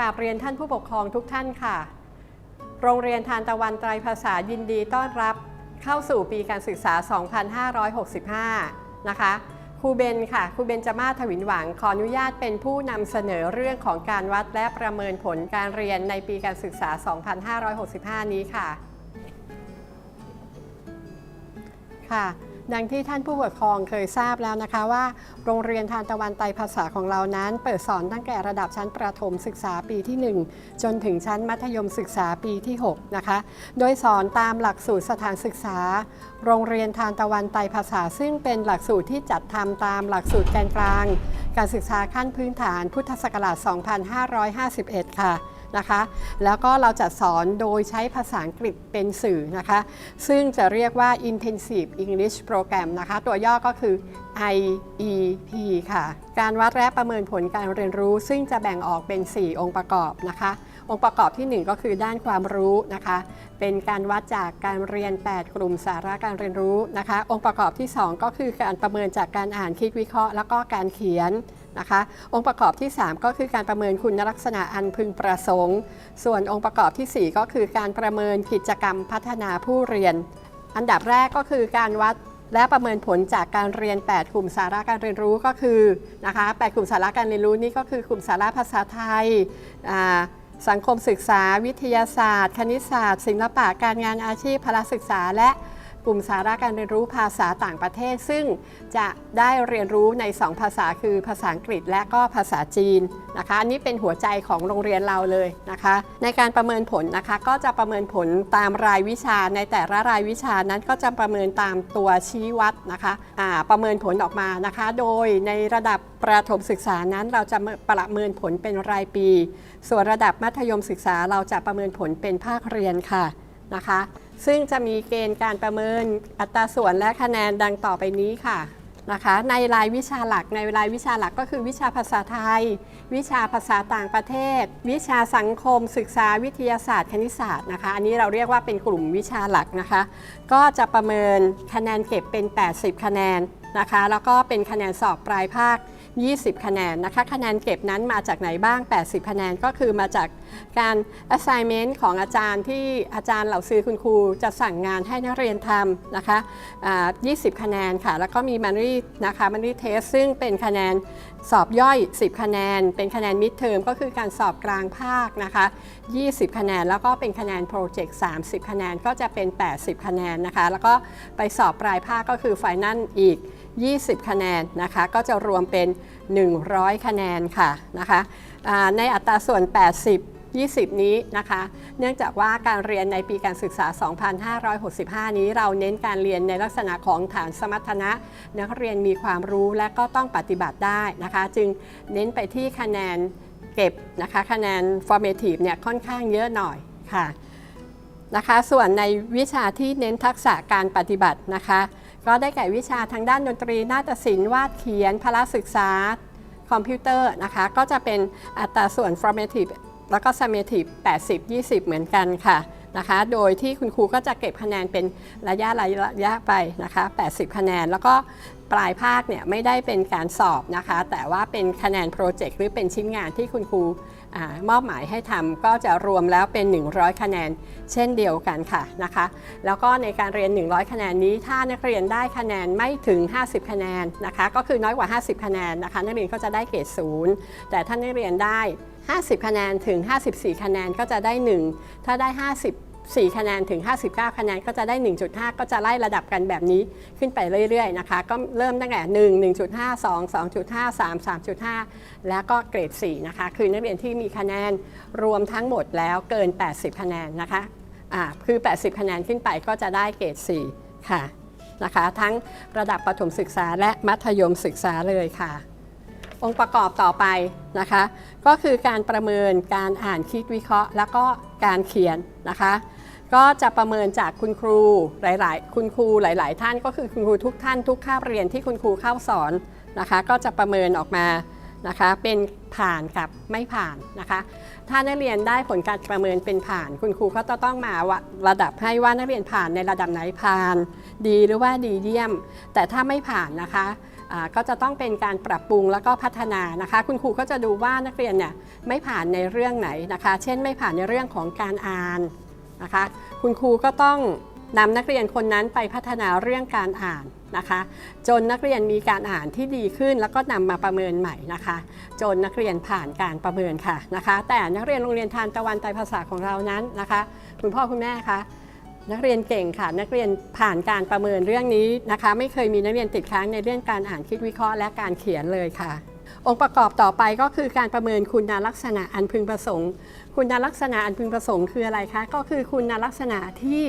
กราบเรียนท่านผู้ปกครองทุกท่านค่ะ โรงเรียนทานตะวันไตรภาษายินดีต้อนรับเข้าสู่ปีการศึกษา 2565 นะคะ ครูเบนค่ะ ครูเบนจามาศถวินหวัง ขออนุญาตเป็นผู้นำเสนอเรื่องของการวัดและประเมินผลการเรียนในปีการศึกษา 2565 นี้ค่ะ ค่ะ ดังที่ท่านผู้ปกครองเคยทราบแล้วนะคะว่า โรงเรียนทานตะวันไตภาษาของเรานั้น เปิดสอนตั้งแต่ระดับชั้นประถมศึกษาปีที่ 1 จนถึงชั้นมัธยมศึกษาปีที่ 6 นะคะ โดยสอนตามหลักสูตรสถานศึกษา โรงเรียนทานตะวันไตภาษา ซึ่งเป็นหลักสูตรที่จัดทำตามหลักสูตรแกนกลาง การศึกษาขั้นพื้นฐานพุทธศักราช 2551 ค่ะ นะคะ แล้วก็เราจะสอนโดยใช้ภาษาอังกฤษเป็นสื่อนะคะ ซึ่งจะเรียกว่า Intensive English Program นะคะ ตัวย่อก็คือ IEP ค่ะ การวัดและประเมินผลการเรียนรู้ ซึ่งจะแบ่งออกเป็น 4 องค์ประกอบนะคะ องค์ประกอบที่ 1 ก็คือด้านความรู้นะคะ เป็นการวัดจากการเรียน 8 กลุ่มสาระการเรียนรู้นะคะ องค์ประกอบที่ 2 ก็คือการประเมินจากการอ่านคิดวิเคราะห์ แล้วก็การเขียน นะคะ องค์ประกอบที่ 3 ก็คือการประเมินคุณลักษณะอันพึงประสงค์ ส่วนองค์ประกอบทีสี่ 4 ก็คือการประเมินกิจกรรมพัฒนาผู้เรียน อันดับแรกก็คือการวัดและประเมินผลจากการเรียน 8 กลุ่มสาระการเรียนรู้ก็คือนะคะ8กลุ่มสาระการเรียนรู้นี่ก็คือกลุ่มสาระภาษาไทย สังคมศึกษา วิทยาศาสตร์ คณิตศาสตร์ ศิลปะการงานอาชีพพละศึกษาและ กลุ่มสาระการเรียนรู้ภาษาต่างประเทศ ซึ่งจะได้เรียนรู้ใน 2 ภาษาคือภาษาอังกฤษและก็ภาษาจีนนะคะอันนี้เป็นหัวใจของโรงเรียนเราเลยนะคะ ในการประเมินผลนะคะก็จะประเมินผลตามรายวิชาในแต่ละรายวิชานั้นก็จะประเมินตามตัวชี้วัดนะคะอ่าประเมินผลออกมานะคะ โดยในระดับประถมศึกษานั้นเราจะประเมินผลเป็นรายปี ส่วนระดับมัธยมศึกษาเราจะประเมินผลเป็นภาคเรียนค่ะนะคะ ซึ่งจะมีเกณฑ์การประเมินอัตราส่วนและคะแนนดังต่อไปนี้ค่ะนะคะในรายวิชาหลักในรายวิชาหลักก็คือวิชาภาษาไทย วิชาภาษาต่างประเทศ วิชาสังคม ศึกษาวิทยาศาสตร์คณิตศาสตร์นะคะ อันนี้เราเรียกว่าเป็นกลุ่มวิชาหลักนะคะ ก็จะประเมินคะแนนเก็บเป็น 80 คะแนนนะคะ แล้วก็เป็นคะแนนสอบปลายภาค 20 คะแนนนะคะ คะแนนเก็บนั้นมาจากไหนบ้าง 80 คะแนนก็คือมาจากการ assignment ของอาจารย์ที่อาจารย์เหล่าซื้อคุณครูจะสั่งงานให้นักเรียนทำนะคะอ่า20 คะแนนค่ะ แล้วก็มี Manual นะคะ Manual Test ซึ่งเป็นคะแนนสอบย่อย 10 คะแนน เป็นคะแนน Mid Term ก็คือการสอบกลางภาคนะคะ 20 คะแนน แล้วก็เป็นคะแนน Project 30 คะแนน ก็จะเป็น 80 คะแนนนะคะ แล้วก็ไปสอบปลายภาคก็คือ Final อีก 20 คะแนนนะคะก็จะรวมเป็น 100 คะแนนค่ะนะคะในอัตราส่วน 80 20 นี้นะคะ เนื่องจากว่าการเรียนในปีการศึกษา 2565 นี้เราเน้นการเรียนในลักษณะของฐานสมรรถนะ นักเรียนมีความรู้และก็ต้องปฏิบัติได้นะคะ จึงเน้นไปที่คะแนนเก็บนะคะคะแนน formative เนี่ยค่อนข้างเยอะหน่อยค่ะนะคะ ส่วนในวิชาที่เน้นทักษะการปฏิบัตินะคะ ก็ได้แก่วิชาทางด้านดนตรี นาฏศิลป์วาดเขียนพละศึกษา คอมพิวเตอร์นะคะ ก็จะเป็นอัตราส่วน formative แล้วก็ summative 80 20 เหมือนกันค่ะนะคะ โดยที่คุณครูก็จะเก็บคะแนนเป็นระยะระยะไปนะคะ 80 คะแนน แล้วก็ปลายภาคเนี่ยไม่ได้เป็นการสอบนะคะ แต่ว่าเป็นคะแนนโปรเจกต์หรือเป็นชิ้นงานที่คุณครู มอบหมายให้ทำก็จะรวมแล้วเป็น 100 คะแนน เช่นเดียวกันค่ะนะคะ แล้วก็ในการเรียน 100 คะแนนนี้ ถ้านักเรียนได้คะแนนไม่ถึง 50 คะแนนนะคะ ก็คือน้อยกว่า 50 คะแนนนะคะ นักเรียนก็จะได้เกรดศูนย์แต่ถ้านักเรียนได้ 50 คะแนนถึง 54 คะแนนก็จะได้ 1 ถ้าได้ 4 คะแนนถึง 59 คะแนนก็จะได้ 1.5 ก็จะไล่ระดับกันแบบนี้ขึ้นไปเรื่อยๆนะคะ ก็เริ่มตั้งแต่ 1 1.5 2 2.5 3 3.5 แล้วก็เกรด 4 นะคะ คือนักเรียนที่มีคะแนนรวมทั้งหมดแล้วเกิน 80 คะแนนนะคะอ่าคือ 80 คะแนนขึ้นไปก็จะได้เกรด 4 ค่ะนะคะทั้งระดับประถมศึกษาและมัธยมศึกษาเลยค่ะ องค์ประกอบต่อไปนะคะ ก็คือการประเมินการอ่านคิดวิเคราะห์ แล้วก็การเขียนนะคะ ก็จะประเมินจากคุณครูหลาย ๆ คุณครูหลาย ๆ ท่าน ก็คือคุณครูทุกท่านทุกคาบเรียนที่คุณครูเข้าสอนนะคะ ก็จะประเมินออกมานะคะ เป็นผ่านกับไม่ผ่านนะคะ ถ้านักเรียนได้ผลการประเมินเป็นผ่าน คุณครูก็จะต้องมาระดับให้ว่านักเรียนผ่านในระดับไหนผ่าน ดีหรือว่าดีเยี่ยม แต่ถ้าไม่ผ่านนะคะก็จะต้องเป็นการปรับปรุงแล้วก็พัฒนานะคะ คุณครูก็จะดูว่านักเรียนเนี่ยไม่ผ่านในเรื่องไหนนะคะ เช่นไม่ผ่านในเรื่องของการอ่าน นะคะ คุณครูก็ต้องนำนักเรียนคนนั้นไปพัฒนาเรื่องการอ่านนะคะ จนนักเรียนมีการอ่านที่ดีขึ้น แล้วก็นำมาประเมินใหม่นะคะ จนนักเรียนผ่านการประเมินค่ะนะคะ แต่นักเรียนโรงเรียนทานตะวันไตภาษาของเรานั้นนะคะ คุณพ่อคุณแม่คะนักเรียนเก่งค่ะ นักเรียนผ่านการประเมินเรื่องนี้นะคะ ไม่เคยมีนักเรียนติดค้างในเรื่องการอ่านคิดวิเคราะห์และการเขียนเลยค่ะ องค์ประกอบต่อไปก็คือการประเมินคุณลักษณะอันพึงประสงค์ คุณลักษณะอันพึงประสงค์คืออะไรคะ ก็คือคุณลักษณะที่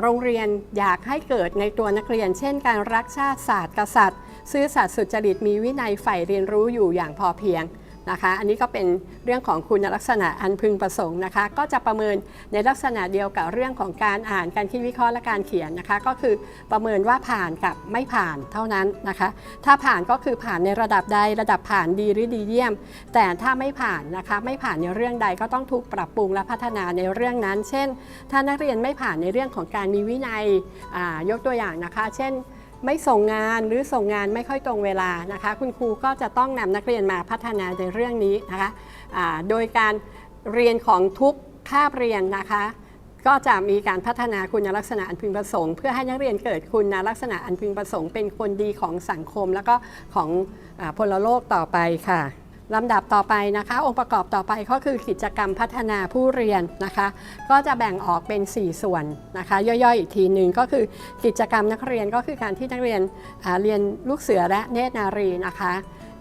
โรงเรียนอยากให้เกิดในตัวนักเรียน เช่น การรักชาติศาสตร์กษัตริย์ ซื่อสัตย์สุจริตมีวินัยใฝ่เรียนรู้อยู่อย่างพอเพียง นะคะ อันนี้ก็เป็นเรื่องของคุณลักษณะอันพึงประสงค์นะคะ ก็จะประเมินในลักษณะเดียวกับเรื่องของการอ่านการคิดวิเคราะห์และการเขียนนะคะ ก็คือประเมินว่าผ่านกับไม่ผ่านเท่านั้นนะคะ ถ้าผ่านก็คือผ่านในระดับใดระดับผ่านดีหรือดีเยี่ยม แต่ถ้าไม่ผ่านนะคะไม่ผ่านในเรื่องใดก็ต้องถูกปรับปรุงและพัฒนาในเรื่องนั้น เช่น ถ้านักเรียนไม่ผ่านในเรื่องของการมีวินัยอ่ายกตัวอย่างนะคะ เช่น ไม่ส่งงานหรือส่งงานไม่ค่อยตรงเวลานะคะ คุณครูก็จะต้องนำนักเรียนมาพัฒนาในเรื่องนี้นะคะะโดยการเรียนของทุกคาบเรียนนะคะ ก็จะมีการพัฒนาคุณลักษณะอันพึงประสงค์ เพื่อให้นักเรียนเกิดคุณลักษณะอันพึงประสงค์ เป็นคนดีของสังคม แล้วก็ของอพลโลกต่อไปค่ะ ลำดับต่อไปนะคะ องค์ประกอบต่อไปก็คือกิจกรรมพัฒนาผู้เรียนนะคะ ก็จะแบ่งออกเป็น 4 ส่วนนะคะ ย่อยๆ อีกทีหนึ่งก็คือกิจกรรมนักเรียนก็คือการที่นักเรียนเรียนลูกเสือและเนตรนารีนะคะ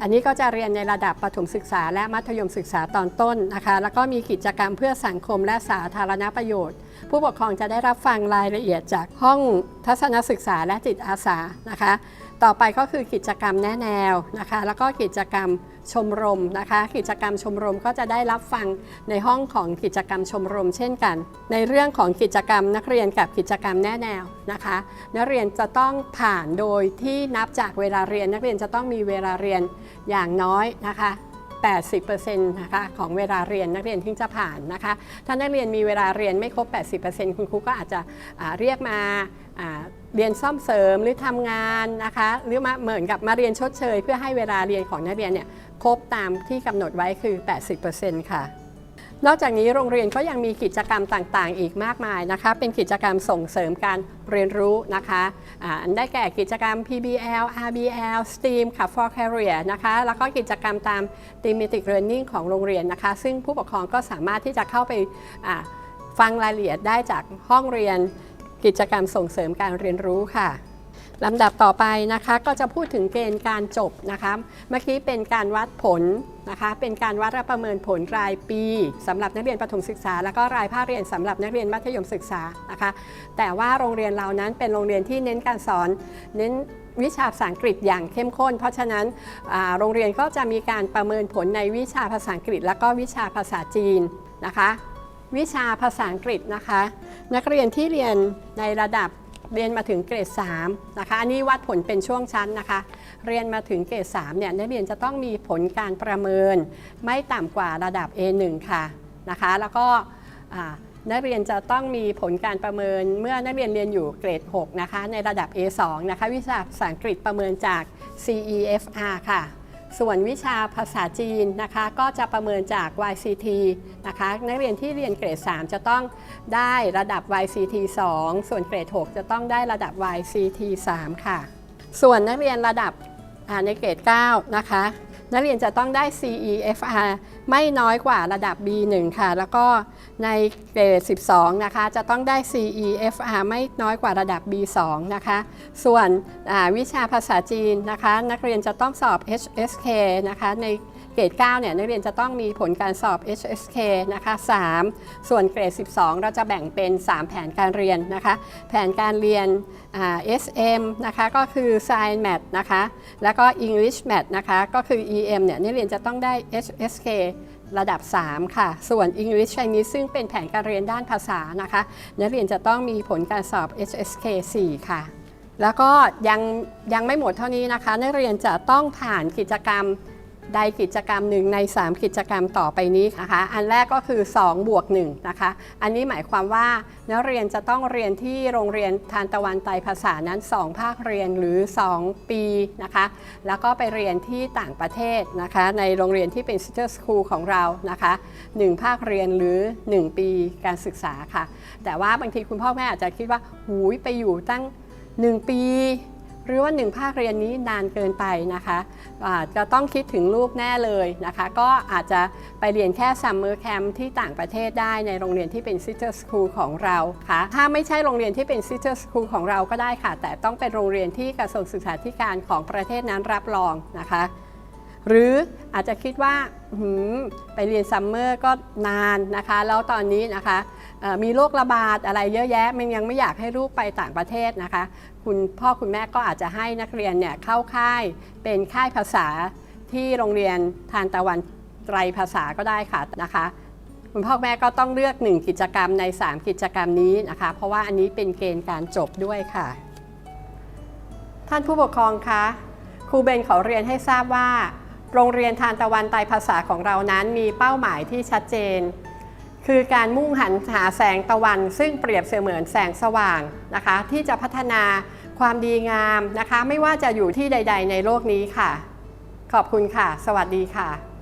อันนี้ก็จะเรียนในระดับประถมศึกษาและมัธยมศึกษาตอนต้นนะคะ แล้วก็มีกิจกรรมเพื่อสังคมและสาธารณประโยชน์ ผู้ปกครองจะได้รับฟังรายละเอียดจากห้องทัศนศึกษาและจิตอาสานะคะ ต่อไปก็คือกิจกรรมแนะแนวนะคะ แล้วก็กิจกรรมชมรมนะคะ กิจกรรมชมรมก็จะได้รับฟังในห้องของกิจกรรมชมรมเช่นกัน ในเรื่องของกิจกรรมนักเรียนกับกิจกรรมแนะแนวนะคะ นักเรียนจะต้องผ่านโดยที่นับจากเวลาเรียน นักเรียนจะต้องมีเวลาเรียนอย่างน้อยนะคะ80%นะคะของเวลาเรียนนักเรียนถึงจะผ่านนะคะ ถ้านักเรียนมีเวลาเรียนไม่ครบ 80%คุณครูก็อาจจะเรียกมา เรียนซ่อมเสริมหรือทำงานนะคะ หรือมาเหมือนกับมาเรียนชดเชย เพื่อให้เวลาเรียนของนักเรียนเนี่ยครบตามที่กำหนดไว้คือ 80%ค่ะ นอกจากนี้โรงเรียนก็ยังมีกิจกรรมต่างๆ อีกมากมายนะคะ เป็นกิจกรรมส่งเสริมการเรียนรู้นะคะอันได้แก่กิจกรรม PBL RBL STEAM ค่ะ for Career นะคะ แล้วก็กิจกรรมตาม Thematic Learning ของโรงเรียนนะคะ ซึ่งผู้ปกครองก็สามารถที่จะเข้าไปฟังรายละเอียดได้จากห้องเรียน กิจกรรมส่งเสริมการเรียนรู้ค่ะลำดับต่อไปนะคะก็จะพูดถึงเกณฑ์การจบนะคะ เมื่อกี้เป็นการวัดผลนะคะ เป็นการวัดและประเมินผลรายปีสำหรับนักเรียนประถมศึกษา แล้วก็รายภาคเรียนสำหรับนักเรียนมัธยมศึกษานะคะ แต่ว่าโรงเรียนเรานั้นเป็นโรงเรียนที่เน้นการสอน เน้นวิชาภาษาอังกฤษอย่างเข้มข้น เพราะฉะนั้นโรงเรียนก็จะมีการประเมินผลในวิชาภาษาอังกฤษ แล้วก็วิชาภาษาจีนนะคะ วิชาภาษาอังกฤษนะคะ นักเรียนที่เรียนในระดับเรียนมาถึงเกรด3นะคะอันนี้วัดผลเป็นช่วงชั้นนะคะ เรียนมาถึงเกรด3เนี่ยนักเรียนจะต้องมีผลการประเมิน ไม่ต่ำกว่าระดับ A1 ค่ะนะคะ แล้วก็นักเรียนจะต้องมีผลการประเมินเมื่อนักเรียนเรียนอยู่เกรด 6 นะคะ ในระดับ A2 นะคะ วิชาภาษาอังกฤษประเมินจาก CEFR ค่ะ ส่วนวิชาภาษาจีนนะคะก็จะประเมินจาก YCT นะคะนักเรียนที่เรียนเกรด 3 จะต้องได้ระดับ YCT 2 ส่วนเกรด 6 จะต้องได้ระดับ YCT 3 ค่ะ ส่วนนักเรียนระดับในเกรด 9 นะคะ นักเรียนจะต้องได้ CEFR ไม่น้อยกว่าระดับ B1 ค่ะ แล้วก็ในเกรด 12 นะคะ จะต้องได้ CEFR ไม่น้อยกว่าระดับ B2 นะคะ ส่วนวิชาภาษาจีนนะคะ นักเรียนจะต้องสอบ HSK นะคะใน เกรด 9 เนี่ยนักเรียนจะต้องมีผลการสอบ HSK นะคะ3ส่วนเกรด 12 เราจะแบ่งเป็น 3 แผนการเรียนนะคะ แผนการเรียน SM นะคะก็คือ Science Math นะคะแล้วก็ English Math นะคะก็คือ EM เนี่ยนักเรียนจะต้องได้ HSK ระดับ 3 ค่ะ ส่วน English Chinese ซึ่งเป็นแผนการเรียนด้านภาษานะคะนักเรียนจะต้องมีผลการสอบ HSK 4 ค่ะ แล้วก็ยังยังไม่หมดเท่านี้นะคะ นักเรียนจะต้องผ่านกิจกรรม ใดกิจกรรมหนึ่งใน 3 กิจกรรมต่อไปนี้นะคะ อันแรกก็คือ 2 บวก1นะคะ อันนี้หมายความว่านักเรียนจะต้องเรียนที่โรงเรียนทานตะวันไตภาษานั้น 2 ภาคเรียนหรือ 2 ปีนะคะ แล้วก็ไปเรียนที่ต่างประเทศนะคะ ในโรงเรียนที่เป็น sister school ของเรานะคะ 1 ภาคเรียนหรือ 1 ปีการศึกษาค่ะ แต่ว่าบางทีคุณพ่อแม่อาจจะคิดว่าหูยไปอยู่ตั้ง 1 ปี หรือว่า1ภาคเรียนนี้นานเกินไปนะคะะจะต้องคิดถึงลูกแน่เลยนะคะ ก็อาจจะไปเรียนแค่ Summer Camp ที่ต่างประเทศได้ในโรงเรียนที่เป็น Sister School ของเราค่ะ ถ้าไม่ใช่โรงเรียนที่เป็น Sister School ของเราก็ได้ค่ะ แต่ต้องเป็นโรงเรียนที่กระทรวงศึกษาธิการของประเทศนั้นรับรองนะคะ หรืออาจจะคิดว่าไปเรียนซัมเมอร์ก็นานนะคะ แล้วตอนนี้นะคะ มีโรคระบาดอะไรเยอะแยะ มันยังไม่อยากให้ลูกไปต่างประเทศนะคะ คุณพ่อคุณแม่ก็อาจจะให้นักเรียนเนี่ยเข้าค่ายเป็นค่ายภาษาที่โรงเรียนทานตะวันไตรภาษาก็ได้ค่ะนะคะคุณพ่อแม่ก็ต้องเลือก 1 กิจกรรมใน 3 กิจกรรมนี้นะคะ เพราะว่าอันนี้เป็นเกณฑ์การจบด้วยค่ะ ท่านผู้ปกครองคะครูเบนขอเรียนให้ทราบว่า โรงเรียนทานตะวันไตรภาษาของเรานั้นมีเป้าหมายที่ชัดเจน คือการมุ่งหันหาแสงตะวัน ซึ่งเปรียบเสมือนแสงสว่างนะคะ ที่จะพัฒนาความดีงามนะคะ ไม่ว่าจะอยู่ที่ใด ๆ ในโลกนี้ค่ะ ขอบคุณค่ะ สวัสดีค่ะ